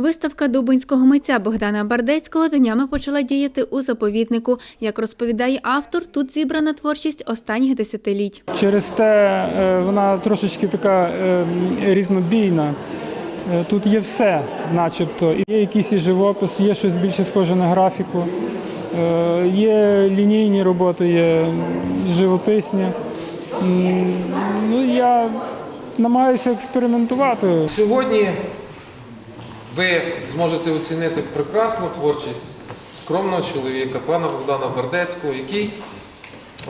Виставка дубинського митця Богдана Бардецького днями почала діяти у заповіднику. Як розповідає автор, тут зібрана творчість останніх десятиліть. Через те е, вона трошечки така е, різнобійна. Е, Тут є все, начебто. Є якийсь і живопис, є щось більше схоже на графіку, є лінійні роботи, є живописні. Ну, я намагаюся експериментувати. Сьогодні ви зможете оцінити прекрасну творчість скромного чоловіка, пана Богдана Бардецького, який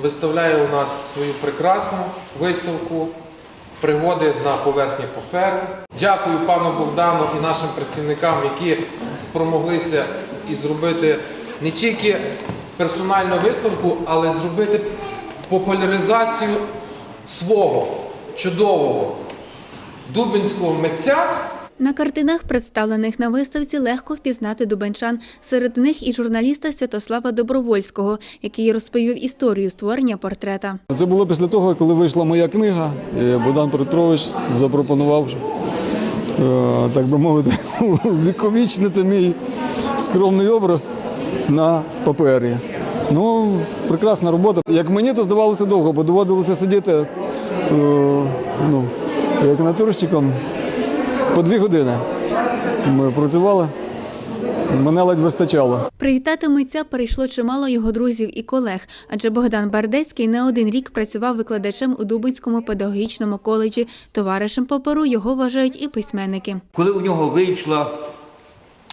виставляє у нас свою прекрасну виставку пригоди на поверхні паперу. Дякую пану Богдану і нашим працівникам, які спромоглися і зробити не тільки персональну виставку, але зробити популяризацію свого чудового дубинського митця. На картинах, представлених на виставці, легко впізнати дубенчан. Серед них і журналіста Святослава Добровольського, який розповів історію створення портрета. Це було після того, коли вийшла моя книга. Богдан Петрович запропонував, е, так би мовити, віковічнити мій скромний образ на папері. Ну, прекрасна робота. Як мені, то здавалося довго, бо доводилося сидіти е, ну, як натурщиком по дві години. Ми працювали, мене ледь вистачало. Привітати митця перейшло чимало його друзів і колег, адже Богдан Бардецький не один рік працював викладачем у Дубинському педагогічному коледжі. Товаришем по перу його вважають і письменники. Коли у нього вийшла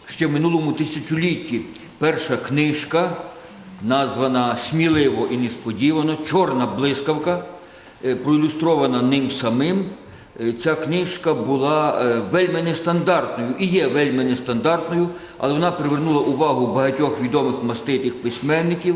ще в минулому тисячолітті перша книжка, названа Сміливо і несподівано, Чорна блискавка, е, проілюстрована ним самим. Е, Ця книжка була е, вельми нестандартною і є вельми нестандартною, але вона привернула увагу багатьох відомих маститих письменників.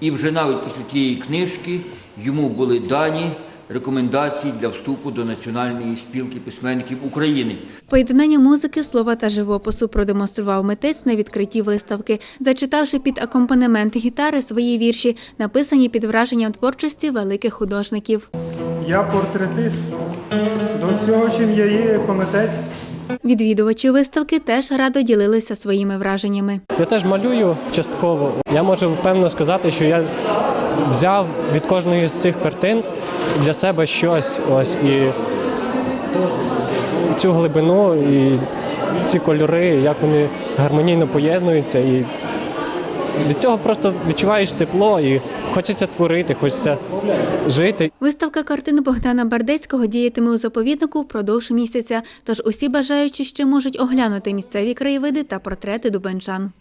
І вже навіть після тієї книжки йому були дані рекомендації для вступу до Національної спілки письменників України. Поєднання музики, слова та живопису продемонстрував митець на відкритті виставки, зачитавши під акомпанемент гітари свої вірші, написані під враженням творчості великих художників. Я портретист. Всього, чим я є, помитець. Відвідувачі виставки теж радо ділилися своїми враженнями. Я теж малюю частково. Я можу впевнено сказати, що я взяв від кожної з цих картин для себе щось. Ось і цю глибину, і ці кольори, як вони гармонійно поєднуються. І від цього просто відчуваєш тепло і хочеться творити, хочеться жити. Виставка картин Богдана Бардецького діятиме у заповіднику впродовж місяця, тож усі бажаючі ще можуть оглянути місцеві краєвиди та портрети дубенчан.